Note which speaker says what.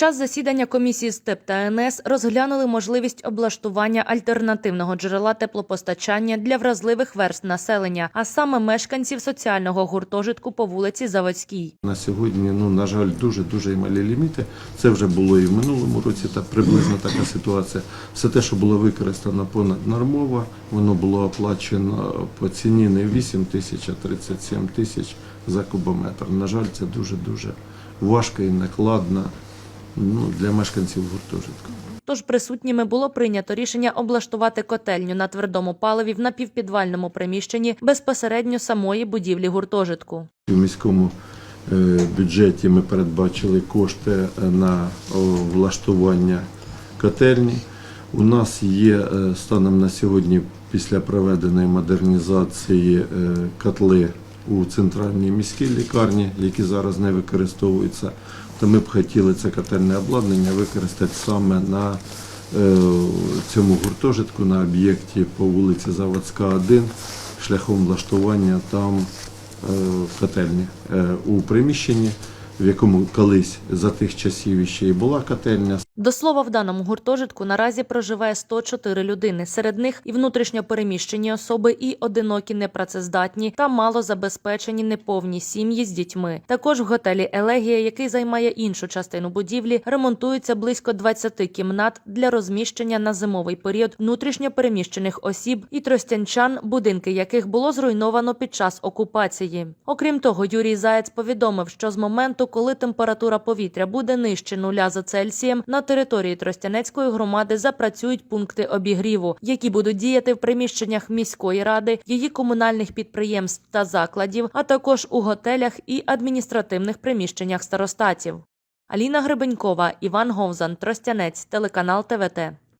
Speaker 1: час засідання комісії СТЕП та НС розглянули можливість облаштування альтернативного джерела теплопостачання для вразливих верст населення, а саме мешканців соціального гуртожитку по вулиці Заводській.
Speaker 2: На сьогодні, ну на жаль, дуже дуже малі ліміти. Це вже було і в минулому році. Та приблизно така ситуація. Все те, що було використано понаднормово, воно було оплачено по ціні не 8 тисяч, а 37 тисяч за кубометр. На жаль, це дуже дуже важко і накладно ну, для мешканців гуртожитку.
Speaker 1: Тож присутніми було прийнято рішення облаштувати котельню на твердому паливі в напівпідвальному приміщенні безпосередньо самої будівлі гуртожитку.
Speaker 2: У міському е, бюджеті ми передбачили кошти е, на влаштування котельні. У нас є е, станом на сьогодні, після проведеної модернізації, котли у центральній міській лікарні, які зараз не використовуються. То ми б хотіли це котельне обладнання використати саме на е, цьому гуртожитку на об'єкті по вулиці Заводська, 1, шляхом влаштування там е, котельні е, у приміщенні, в якому колись за тих часів ще й була котельня.
Speaker 1: До слова, в даному гуртожитку наразі проживає 104 людини. Серед них і внутрішньо переміщені особи, і одинокі непрацездатні та малозабезпечені неповні сім'ї з дітьми. Також в готелі Елегія, який займає іншу частину будівлі, ремонтується близько 20 кімнат для розміщення на зимовий період внутрішньо переміщених осіб і тростянчан, будинки яких було зруйновано під час окупації. Окрім того, Юрій Заєць повідомив, що з моменту, коли температура повітря буде нижче нуля за Цельсієм, на території Тростянецької громади запрацюють пункти обігріву, які будуть діяти в приміщеннях міської ради, її комунальних підприємств та закладів, а також у готелях і адміністративних приміщеннях старостатів. Аліна Гребенькова, Іван Говзан, Тростянець, телеканал ТВТ.